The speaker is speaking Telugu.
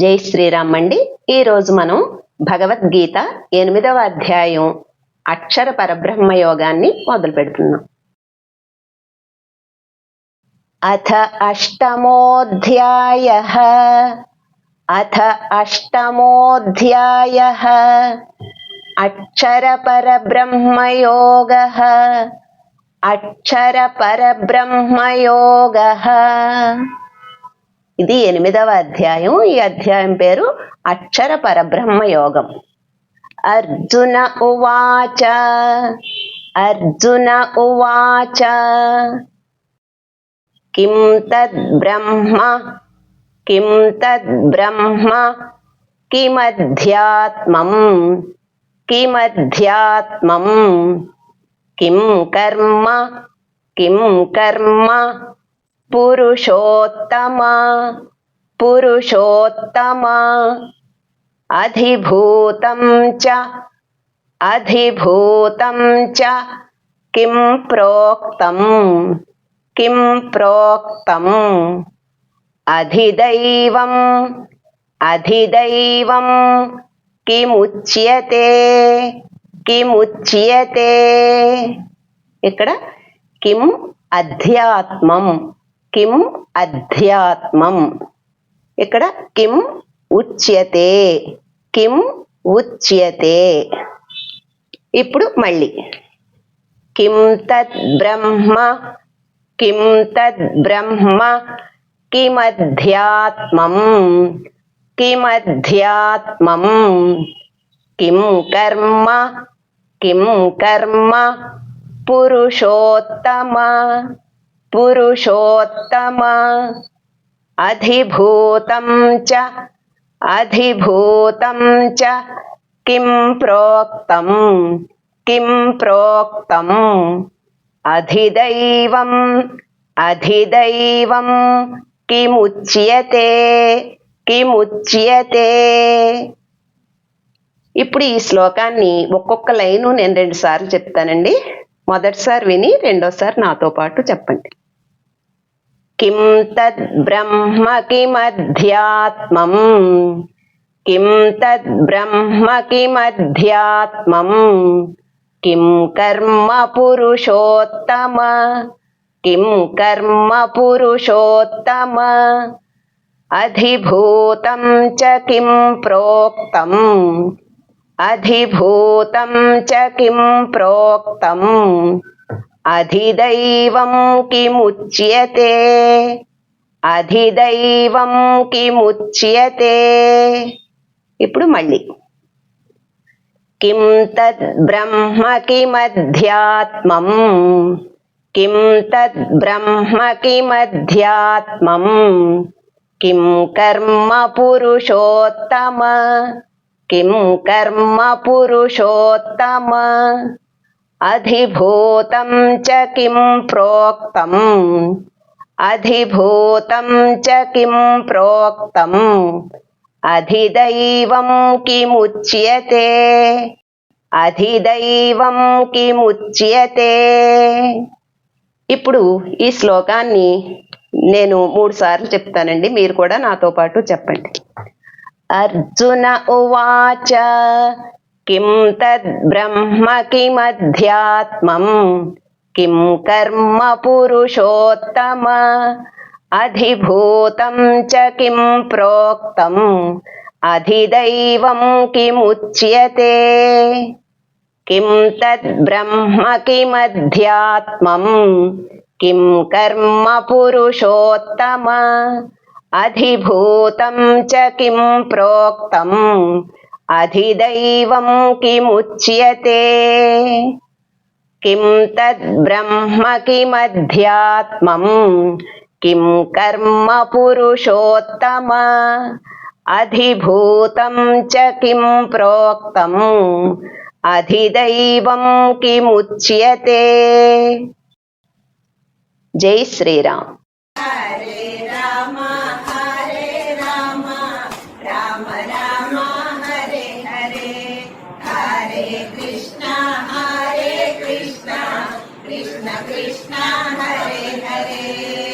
జై శ్రీరామ్ అండి. ఈరోజు మనం భగవద్గీత ఎనిమిదవ అధ్యాయం అక్షర పరబ్రహ్మ యోగాన్ని మొదలు పెడుతున్నాం. అథ అష్టమోధ్యాయ అథ అష్టమోధ్యాయ అక్షర పరబ్రహ్మయోగ అక్షర పరబ్రహ్మయోగ ఇది ఎనిమిదవ అధ్యాయం. ఈ అధ్యాయం పేరు అక్షర పరబ్రహ్మ యోగం. అర్జున ఉవాచ అర్జున ఉవాచ. కిం తద్ బ్రహ్మ కిం తద్ బ్రహ్మ కిమధ్యాత్మం కిమధ్యాత్మం. కిం కర్మ కిం కర్మ పురుషోత్తమ పురుషోత్తమ అధిభూతం చ అధిభూతం చ కిం ప్రోక్తం కిం ప్రోక్తం అధిదైవం అధిదైవం కిముచ్యతే కిముచ్యతే. ఇక్కడ కిం అధ్యాత్మం. కిం అధ్యాత్మం ఇక్కడ కిం ఉచ్యతే కిం ఉచ్యతే ఇప్పుడు మళ్ళీ. కిం తద్ బ్రహ్మ కిం తద్ బ్రహ్మ కిమధ్యాత్మం కిమధ్యాత్మం కిం కర్మ కిం కర్మ పురుషోత్తమ పురుషోత్తమ అధిభూతం చ అధిభూతం చ కిం ప్రోక్తం కిం ప్రోక్తం అధిదైవం అధిదైవం కిముచ్యతే కిముచ్యతే. ఇప్పుడు ఈ శ్లోకాన్ని ఒక్కొక్క లైను నేను రెండు సార్లు చెప్తానండి. మొదటిసారి విని రెండోసారి నాతో పాటు చెప్పండి. కిం తద్ కిమధ్యాత్మం కిం తద్ కిమధ్యాత్మం కిం కర్మ పురుషోత్తమ కిం కర్మ పురుషోత్తమ అధిభూతం చ కిం ప్రోక్తం అధిభూతం చ కిం ప్రోక్తం అధిదైవం కిముచ్యతే. అధిదైవం కిముచ్యతే. ఇప్పుడు మళ్ళీ. కిం తద్ బ్రహ్మ కిమధ్యాత్మం. కిం తద్ బ్రహ్మ కిమధ్యాత్మం. కిం కర్మ పురుషోత్తమ. కిం కర్మ పురుషోత్తమ. అధిభూతం చ కిం ప్రోక్తం? అధిభూతం చ ప్రోక్తం? అధిదైవం కిముచ్యతే? అధిదైవం కిముచ్యతే? ఇప్పుడు ఈ శ్లోకాన్ని నేను మూడు సార్లు చెప్తానండి. మీరు కూడా నాతో పాటు చెప్పండి. అర్జున ఉవాచ కిం తద్ కిమధ్యాత్మం కిం కర్మ పురుషోత్తమ అధిభూతం చ కిం ప్రోక్తం అధిదైవం కిముచ్యతే కిం తద్ కిమధ్యాత్మం కిం కర్మ పురుషోత్తమ అధిభూతం చ కిం ప్రోక్తం అధిదైవం కిముచ్యతే కిం తద్ బ్రహ్మ కిమధ్యాత్మం కిం కర్మ పురుషోత్తమ అధిభూతం చ కిం ప్రోక్తం అధిదైవం కిముచ్యతే జై శ్రీరామ్ రామ